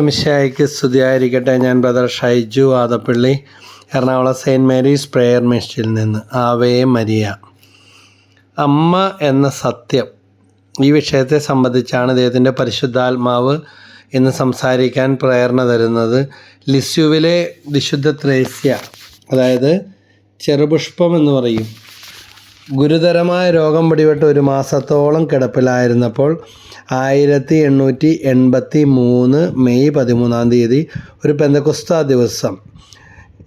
മിശായിക്ക് സ്തുതിയായിരിക്കട്ടെ. ഞാൻ brother Shaiju Adappally Ernakulam Saint Mary's prayer മിഷനിൽ നിന്ന്. ആവേ മരിയ. അമ്മ എന്ന സത്യം ഈ വിഷയത്തെ സംബന്ധിച്ചാണ് ദൈവത്തിന്റെ പരിശുദ്ധാത്മാവ് ഇന്ന് സംസാരിക്കാൻ പ്രേരണ തരുന്നത്. ലിസ്യുവിലെ വിശുദ്ധ ത്രേസ്യ അതായത് ചെറുപുഷ്പം എന്ന് പറയും. ഗുരുതരമായ രോഗം പിടിപെട്ട് ഒരു മാസത്തോളം കിടപ്പിലായിരുന്നപ്പോൾ ആയിരത്തി എണ്ണൂറ്റി എൺപത്തി മൂന്ന് മെയ് പതിമൂന്നാം തീയതി ഒരു പെന്തക്കുസ്ത ദിവസം.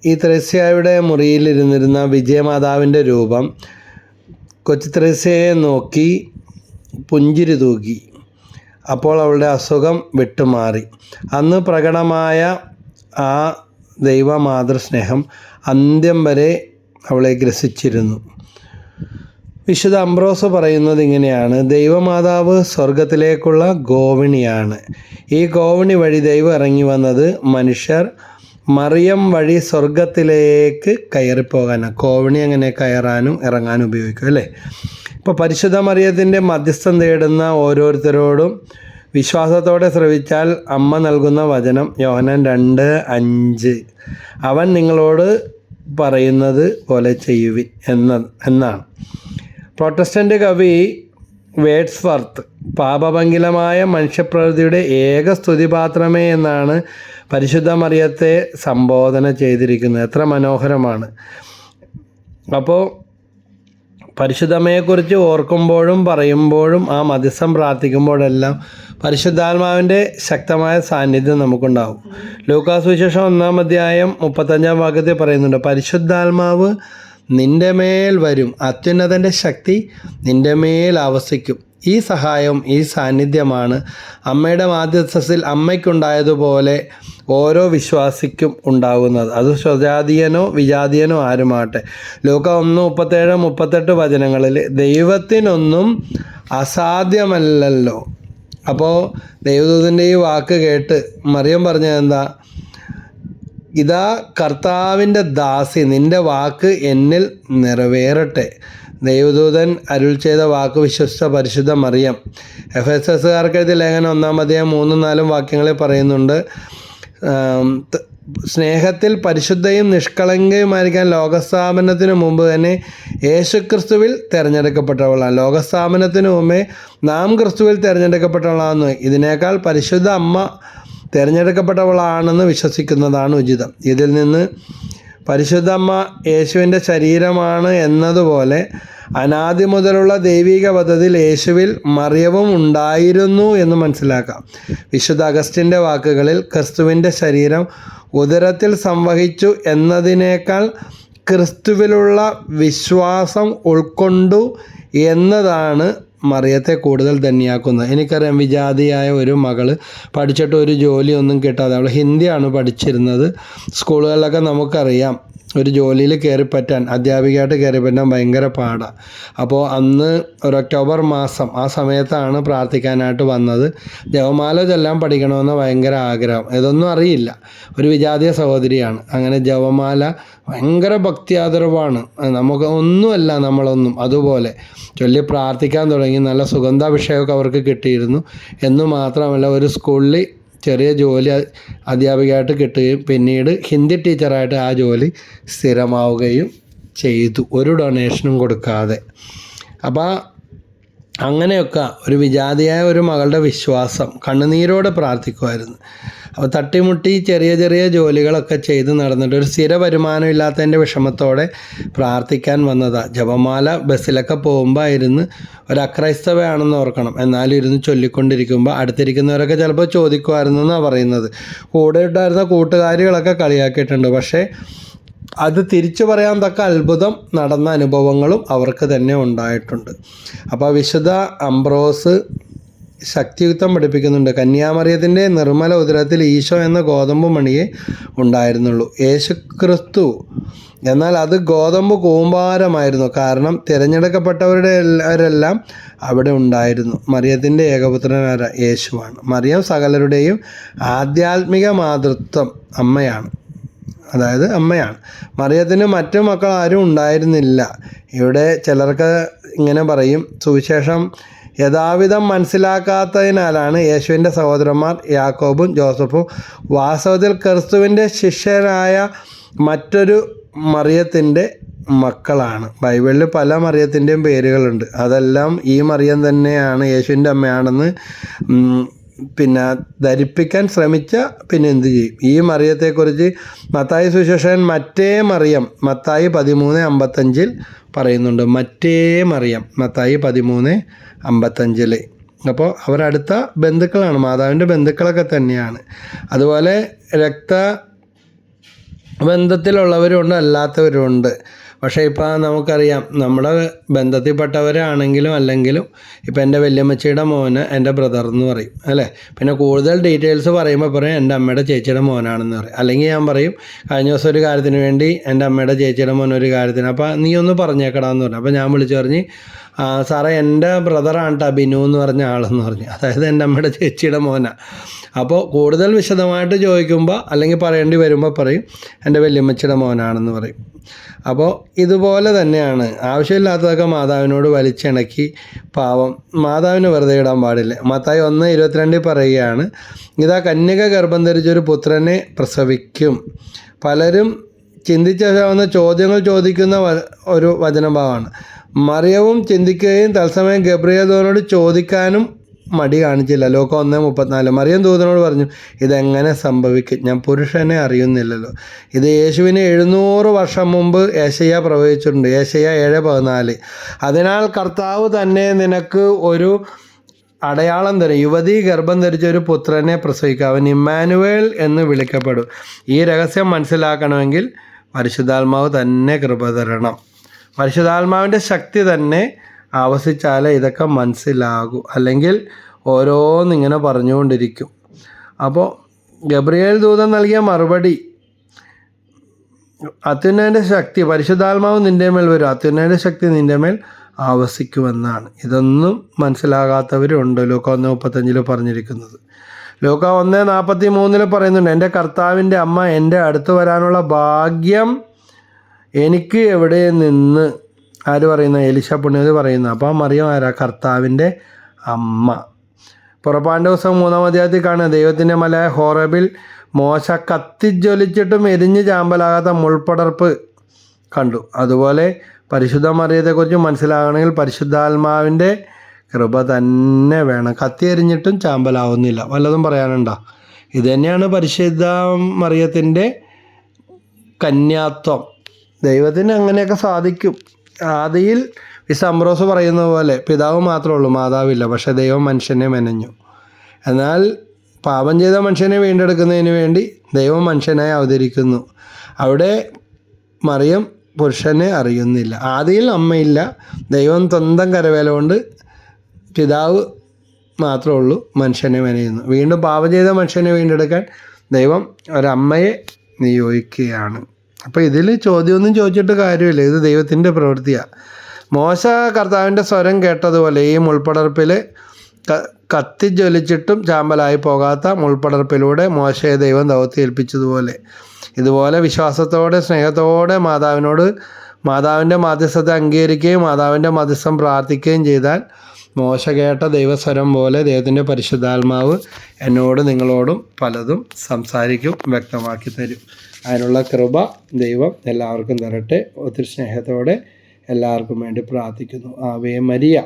ഈ ത്രേസ്യയുടെ മുറിയിലിരുന്നിരുന്ന വിജയമാതാവിന്റെ രൂപം കൊച്ചു ത്രേസ്യയെ നോക്കി പുഞ്ചിരി തൂക്കി അപ്പോൾ അവളുടെ അസുഖം വിട്ടുമാറി. അന്ന് പ്രകടമായ ആ ദൈവമാതൃസ്നേഹം അന്ത്യം വരെ അവളെ ഗ്രസിച്ചിരുന്നു. വിശുദ്ധ അംബ്രോസ് പറയുന്നത് ഇങ്ങനെയാണ്. ദൈവമാതാവ് സ്വർഗത്തിലേക്കുള്ള ഗോവിണിയാണ്. ഈ ഗോവിണി വഴി ദൈവം ഇറങ്ങി വന്നത് മനുഷ്യർ മറിയം വഴി സ്വർഗത്തിലേക്ക് കയറിപ്പോകാനാണ് കോവിണി അങ്ങനെ കയറാനും ഇറങ്ങാനും ഉപയോഗിക്കും അല്ലേ? ഇപ്പോൾ പരിശുദ്ധ മറിയത്തിന്റെ മധ്യസ്ഥം തേടുന്ന ഓരോരുത്തരോടും വിശ്വാസത്തോടെ ശ്രവിച്ചാൽ അമ്മ നൽകുന്ന വചനം യോഹനൻ രണ്ട് അഞ്ച്. അവൻ നിങ്ങളോട് പറയുന്നത് പോലെ ചെയ്യുവിൻ എന്ന എന്നാണ്. പ്രൊട്ടസ്റ്റന്റ് കവി വേഡ്സ്വർത്ത് പാപഭംഗിലമായ മനുഷ്യപ്രകൃതിയുടെ ഏക സ്തുതിപാത്രമേ എന്നാണ് പരിശുദ്ധ മറിയത്തെ സംബോധന ചെയ്തിരിക്കുന്നത്. എത്ര മനോഹരമാണ്. അപ്പോൾ പരിശുദ്ധമയെക്കുറിച്ച് ഓർക്കുമ്പോഴും പറയുമ്പോഴും ആ മധ്യസ്ഥം പ്രാർത്ഥിക്കുമ്പോഴെല്ലാം പരിശുദ്ധാത്മാവിന്റെ ശക്തമായ സാന്നിധ്യം നമുക്കുണ്ടാകും ലൂക്കാസ് വിശേഷം ഒന്നാം അധ്യായം മുപ്പത്തഞ്ചാം വാക്യത്തിൽ പറയുന്നുണ്ട് പരിശുദ്ധാത്മാവ് നിന്റെ മേൽ വരും അത്യുന്നതന്റെ ശക്തി നിന്റെ മേൽ ആവസിക്കും. ഈ സഹായം ഈ സാന്നിധ്യമാണ് അമ്മയുടെ മാധ്യസ്ഥത്തിൽ അമ്മയ്ക്കുണ്ടായതുപോലെ ഓരോ വിശ്വാസിക്കും ഉണ്ടാകുന്നത്. അത് സ്വജാതീയനോ വിജാതീയനോ ആരുമാട്ടെ ലോക ഒന്ന് മുപ്പത്തേഴ് മുപ്പത്തെട്ട് വചനങ്ങളിൽ ദൈവത്തിനൊന്നും അസാധ്യമല്ലല്ലോ. അപ്പോൾ ദൈവദൂതന്റെ ഈ വാക്ക് കേട്ട് മറിയം പറഞ്ഞത് എന്താ ഇതാ കർത്താവിന്റെ ദാസി നിന്റെ വാക്ക് എന്നിൽ നിറവേറട്ടെ. ദൈവദൂതൻ അരുൾ ചെയ്ത വാക്ക് വിശ്വസ്ത പരിശുദ്ധ മറിയം. എഫ് എസ് എസ്സുകാർക്ക് എഴുതിയ ലേഖനം ഒന്നാം മൂന്നും നാലും വാക്യങ്ങളിൽ പറയുന്നുണ്ട് സ്നേഹത്തിൽ പരിശുദ്ധയും നിഷ്കളങ്കയുമായിരിക്കാൻ ലോകസ്ഥാപനത്തിന് മുമ്പ് തന്നെ യേശുക്രിസ്തുവിൽ തിരഞ്ഞെടുക്കപ്പെട്ടവളാണ്. ലോകസ്ഥാപനത്തിന് മുമ്പേ നാം ക്രിസ്തുവിൽ തിരഞ്ഞെടുക്കപ്പെട്ടവളാണെന്ന്. ഇതിനേക്കാൾ പരിശുദ്ധ അമ്മ തിരഞ്ഞെടുക്കപ്പെട്ടവളാണെന്ന് വിശ്വസിക്കുന്നതാണ് ഉചിതം. ഇതിൽ നിന്ന് പരിശുദ്ധമ്മ യേശുവിന്റെ ശരീരമാണ് എന്നതുപോലെ അനാദി മുതലുള്ള ദൈവിക പദ്ധതിയിൽ യേശുവിൽ മറിയവും ഉണ്ടായിരുന്നു എന്ന് മനസ്സിലാക്കാം. വിശുദ്ധ അഗസ്റ്റിന്റെ വാക്കുകളിൽ ക്രിസ്തുവിന്റെ ശരീരം ഉദരത്തിൽ സംവഹിച്ചു എന്നതിനേക്കാൾ ക്രിസ്തുവിലുള്ള വിശ്വാസം ഉൾക്കൊണ്ടു എന്നതാണ് മറിയത്തെ കൂടുതൽ ധന്യാക്കുന്നത് എനിക്കറിയാം വിജാതിയായ ഒരു മകൾ പഠിച്ചിട്ട് ഒരു ജോലിയൊന്നും കിട്ടാതെ അവൾ ഹിന്ദിയാണ് പഠിച്ചിരുന്നത്. സ്കൂളുകളിലൊക്കെ നമുക്കറിയാം ഒരു ജോലിയിൽ കയറിപ്പറ്റാൻ അധ്യാപികയായിട്ട് കയറിപ്പറ്റാൻ ഭയങ്കര പാടാണ് അപ്പോൾ അന്ന് ഒരു ഒക്ടോബർ മാസം ആ സമയത്താണ് പ്രാർത്ഥിക്കാനായിട്ട് വന്നത്. ജവമാല ചെല്ലാൻ പഠിക്കണമെന്ന് ഭയങ്കര ആഗ്രഹം. ഇതൊന്നും അറിയില്ല. ഒരു വിജാതീയ സഹോദരിയാണ്. അങ്ങനെ ജവമാല ഭയങ്കര ഭക്തിയാദരവാണ്. നമുക്ക് ഒന്നുമല്ല നമ്മളൊന്നും അതുപോലെ. ചൊല്ലി പ്രാർത്ഥിക്കാൻ തുടങ്ങി. നല്ല സുഗന്ധാഭിഷേകമൊക്കെ അവർക്ക് കിട്ടിയിരുന്നു. എന്ന് മാത്രമല്ല ഒരു സ്കൂളിൽ ചെറിയ ജോലി അധ്യാപികയായിട്ട് കിട്ടുകയും പിന്നീട് ഹിന്ദി ടീച്ചറായിട്ട് ആ ജോലി സ്ഥിരമാവുകയും ചെയ്തു. ഒരു ഡൊണേഷനും കൊടുക്കാതെ. അപ്പോൾ അങ്ങനെയൊക്കെ ഒരു വിജാതിയായ ഒരു മകളുടെ വിശ്വാസം കണ്ണുനീരോടെ പ്രാർത്ഥിക്കുമായിരുന്നു. അപ്പോൾ തട്ടിമുട്ടി ചെറിയ ചെറിയ ജോലികളൊക്കെ ചെയ്ത് നടന്നിട്ട് ഒരു സ്ഥിര വരുമാനം ഇല്ലാത്തതിന്റെ വിഷമത്തോടെ പ്രാർത്ഥിക്കാൻ വന്നതാണ് ജപമാല ബസ്സിലൊക്കെ പോകുമ്പോൾ ഇരുന്ന് ഒരു അക്രൈസ്തവയാണെന്ന് ഓർക്കണം. എന്നാലും ഇരുന്ന് ചൊല്ലിക്കൊണ്ടിരിക്കുമ്പോൾ അടുത്തിരിക്കുന്നവരൊക്കെ ചിലപ്പോൾ ചോദിക്കുമായിരുന്നു എന്നാണ് പറയുന്നത്. കൂടെ ഉണ്ടായിരുന്ന കൂട്ടുകാരികളൊക്കെ കളിയാക്കിയിട്ടുണ്ട്. പക്ഷേ അത് തിരിച്ചു പറയാൻ തക്ക അത്ഭുതം നടന്ന അനുഭവങ്ങളും അവർക്ക് തന്നെ ഉണ്ടായിട്ടുണ്ട്. അപ്പോൾ വിശുദ്ധ അംബ്രോസ് ശക്തിയുക്തം പഠിപ്പിക്കുന്നുണ്ട്. കന്യാമറിയത്തിന്റെ നിർമ്മല ഉദരത്തിൽ ഈശോ എന്ന ഗോതമ്പ് മണിയെ ഉണ്ടായിരുന്നുള്ളൂ. യേശു ക്രിസ്തു എന്നാൽ അത് ഗോതമ്പ് കൂമ്പാരമായിരുന്നു. കാരണം തിരഞ്ഞെടുക്കപ്പെട്ടവരുടെ എല്ലാവരെല്ലാം അവിടെ ഉണ്ടായിരുന്നു. മറിയത്തിന്റെ ഏകപുത്രനായ യേശുവാണ്. മറിയം സകലരുടെയും ആധ്യാത്മിക മാതൃത്വം അമ്മയാണ്. അതായത് അമ്മയാണ്. മറിയത്തിന് മറ്റു മക്കൾ ആരും ഉണ്ടായിരുന്നില്ല. ഇവിടെ ചിലർക്ക് ഇങ്ങനെ പറയും സുവിശേഷം യഥാവിധം മനസ്സിലാക്കാത്തതിനാലാണ് യേശുവിന്റെ സഹോദരന്മാർ യാക്കോബും ജോസഫും വാസ്തവത്തിൽ ക്രിസ്തുവിന്റെ ശിഷ്യനായ മറ്റൊരു മറിയത്തിന്റെ മക്കളാണ്. ബൈബിളിൽ പല മറിയത്തിന്റെയും പേരുകളുണ്ട്. അതെല്ലാം ഈ മറിയം തന്നെയാണ് യേശുവിന്റെ അമ്മയാണെന്ന് പിന്നെ ധരിപ്പിക്കാൻ ശ്രമിച്ച പിന്നെ എന്തു ചെയ്യും? ഈ മറിയത്തെക്കുറിച്ച് മത്തായി സുശേഷൻ മറ്റേ മറിയം മത്തായി പതിമൂന്ന് അമ്പത്തഞ്ചിൽ പറയുന്നുണ്ട്. മറ്റേ മറിയം മത്തായി പതിമൂന്ന് അമ്പത്തഞ്ചിൽ. അപ്പോൾ അവരടുത്ത ബന്ധുക്കളാണ് മാതാവിന്റെ ബന്ധുക്കളൊക്കെ തന്നെയാണ്. അതുപോലെ രക്ത ബന്ധത്തിലുള്ളവരുണ്ട് അല്ലാത്തവരുണ്ട് പക്ഷേ ഇപ്പോൾ നമുക്കറിയാം നമ്മുടെ ബന്ധത്തിൽപ്പെട്ടവരാണെങ്കിലും അല്ലെങ്കിലും ഇപ്പം എന്റെ വല്യമ്മച്ചിയുടെ മോന് എന്റെ ബ്രദർ എന്ന് പറയും അല്ലേ? പിന്നെ കൂടുതൽ ഡീറ്റെയിൽസ് പറയുമ്പോൾ പറയും എന്റെ അമ്മയുടെ ചേച്ചിയുടെ മോനാണെന്ന് പറയും. അല്ലെങ്കിൽ ഞാൻ പറയും കഴിഞ്ഞ ദിവസം ഒരു കാര്യത്തിന് വേണ്ടി എന്റെ അമ്മയുടെ ചേച്ചിയുടെ മോൻ ഒരു കാര്യത്തിന് അപ്പോൾ നീ ഒന്ന് പറഞ്ഞേക്കടാന്ന് പറഞ്ഞു. അപ്പോൾ ഞാൻ വിളിച്ചു പറഞ്ഞ് "ആ, സാറേ എന്റെ ബ്രദറാണ് കേട്ടോ ബിനു എന്ന് പറഞ്ഞ ആളെന്ന് പറഞ്ഞു. അതായത് എന്റെ അമ്മയുടെ ചേച്ചിയുടെ മോനാണ് അപ്പോൾ കൂടുതൽ വിശദമായിട്ട് ചോദിക്കുമ്പോൾ അല്ലെങ്കിൽ പറയേണ്ടി വരുമ്പോൾ പറയും എന്റെ വല്യമ്മച്ചിയുടെ മോനാണെന്ന് പറയും. അപ്പോൾ ഇതുപോലെ തന്നെയാണ്. ആവശ്യമില്ലാത്തതൊക്കെ മാതാവിനോട് വലിച്ചിണക്കി പാവം മാതാവിന് വെറുതെ ഇടാൻ പാടില്ല. മത്തായി ഒന്ന് ഇരുപത്തിരണ്ടിൽ പറയുകയാണ് ഇതാ കന്യക ഗർഭം ധരിച്ചൊരു പുത്രനെ പ്രസവിക്കും. പലരും ചിന്തിച്ചാവുന്ന ചോദ്യങ്ങൾ ചോദിക്കുന്ന ഒരു വചനഭാവമാണ്. മറിയവും ചിന്തിക്കുകയും തത്സമയം ഗബ്രിയതോനോട് ചോദിക്കാനും മടി കാണിച്ചില്ല. ലോക ഒന്ന് മുപ്പത്തിനാല്. മറിയം ദൂതനോട് പറഞ്ഞു ഇതെങ്ങനെ സംഭവിക്കും? ഞാൻ പുരുഷനെ അറിയുന്നില്ലല്ലോ. ഇത് യേശുവിന് എഴുന്നൂറ് വർഷം മുമ്പ് ഏശയ്യ പ്രവചിച്ചിട്ടുണ്ട്. ഏശയ്യ ഏഴ് പതിനാല്. അതിനാൽ കർത്താവ് തന്നെ നിനക്ക് ഒരു അടയാളം തരും. യുവതി ഗർഭം ധരിച്ച ഒരു പുത്രനെ പ്രസവിക്കുക. അവൻ ഇമ്മാനുവേൽ എന്ന് വിളിക്കപ്പെടും. ഈ രഹസ്യം മനസ്സിലാക്കണമെങ്കിൽ പരിശുദ്ധാത്മാവ് തന്നെ കൃപ തരണം. പരിശുദ്ധാത്മാവിന്റെ ശക്തി തന്നെ ആവസിച്ചാലേ ഇതൊക്കെ മനസ്സിലാകൂ. അല്ലെങ്കിൽ ഓരോന്നിങ്ങനെ പറഞ്ഞുകൊണ്ടിരിക്കും. അപ്പോൾ ഗബ്രിയേൽ ദൂതൻ നൽകിയ മറുപടി അത്യുന്നതിന്റെ ശക്തി പരിശുദ്ധാത്മാവ് നിന്റെ മേൽ വരും. അത്യുന്നതിന്റെ ശക്തി നിന്റെ മേൽ ആവസിക്കുമെന്നാണ്. ഇതൊന്നും മനസ്സിലാകാത്തവരുണ്ട് ലോക ഒന്ന് മുപ്പത്തഞ്ചിൽ പറഞ്ഞിരിക്കുന്നത്. ലോക ഒന്ന് നാൽപ്പത്തി മൂന്നിൽ പറയുന്നുണ്ട് എന്റെ കർത്താവിന്റെ അമ്മ എന്റെ അടുത്ത് വരാനുള്ള ഭാഗ്യം എനിക്ക് എവിടെ നിന്ന് ആര് പറയുന്ന? എലിശ പുണ്യത് പറയുന്നു. അപ്പോൾ മറിയം ആരാ? കർത്താവിന്റെ അമ്മ. പുറപ്പാണ്ട് ദിവസം മൂന്നാം അധ്യായത്തിൽ കാണുക ദൈവത്തിന്റെ മല ഹോറബിൽ മോശ കത്തിജ്വലിച്ചിട്ടും എരിഞ്ഞ് ചാമ്പലാകാത്ത മുൾപ്പടർപ്പ് കണ്ടു. അതുപോലെ പരിശുദ്ധ മറിയത്തെക്കുറിച്ച് മനസ്സിലാകണമെങ്കിൽ പരിശുദ്ധാത്മാവിന്റെ കൃപ തന്നെ വേണം. കത്തി എരിഞ്ഞിട്ടും ചാമ്പലാവുന്നില്ല. വല്ലതും പറയാനുണ്ടോ? ഇത് തന്നെയാണ് പരിശുദ്ധ മറിയത്തിന്റെ കന്യാത്വം. ദൈവത്തിന് അങ്ങനെയൊക്കെ സാധിക്കും. ആദിയിൽ വിസംബ്രോസ് പറയുന്ന പോലെ പിതാവ് മാത്രമേ ഉള്ളൂ മാതാവില്ല പക്ഷേ ദൈവം മനുഷ്യനെ മെനഞ്ഞു. എന്നാൽ പാപം ചെയ്ത മനുഷ്യനെ വീണ്ടെടുക്കുന്നതിന് വേണ്ടി ദൈവം മനുഷ്യനായി അവതരിക്കുന്നു. അവിടെ മറിയം പുരുഷനെ അറിയുന്നില്ല. ആദിയിൽ അമ്മയില്ല ദൈവം സ്വന്തം കരവേല കൊണ്ട് പിതാവ് മാത്രമേ ഉള്ളൂ മനുഷ്യനെ മെനയുന്നു. വീണ്ടും പാപം ചെയ്ത മനുഷ്യനെ വീണ്ടെടുക്കാൻ ദൈവം ഒരമ്മയെ നിയോഗിക്കുകയാണ്. അപ്പോൾ ഇതിൽ ചോദ്യമൊന്നും ചോദിച്ചിട്ട് കാര്യമില്ല. ഇത് ദൈവത്തിന്റെ പ്രവൃത്തിയാണ് മോശ കർത്താവിന്റെ സ്വരം കേട്ടതുപോലെ ഈ മുൾപ്പടർപ്പിൽ കത്തിജ്വലിച്ചിട്ടും ചാമ്പലായി പോകാത്ത മുൾപ്പടർപ്പിലൂടെ മോശയെ ദൈവം ദൗത്യം ഏൽപ്പിച്ചതുപോലെ. ഇതുപോലെ വിശ്വാസത്തോടെ സ്നേഹത്തോടെ മാതാവിനോട് മാതാവിന്റെ മധ്യസ്ഥത അംഗീകരിക്കുകയും മാതാവിന്റെ മധ്യസ്ഥം പ്രാർത്ഥിക്കുകയും ചെയ്താൽ മോശ കേട്ട ദൈവസ്വരം പോലെ ദൈവത്തിന്റെ പരിശുദ്ധാത്മാവ് എന്നോട് നിങ്ങളോടും പലതും സംസാരിക്കും വ്യക്തമാക്കി തരും. അതിനുള്ള കൃപ ദൈവം എല്ലാവർക്കും തരട്ടെ. ഒത്തിരി സ്നേഹത്തോടെ എല്ലാവർക്കും വേണ്ടി പ്രാർത്ഥിക്കുന്നു. Ave Maria.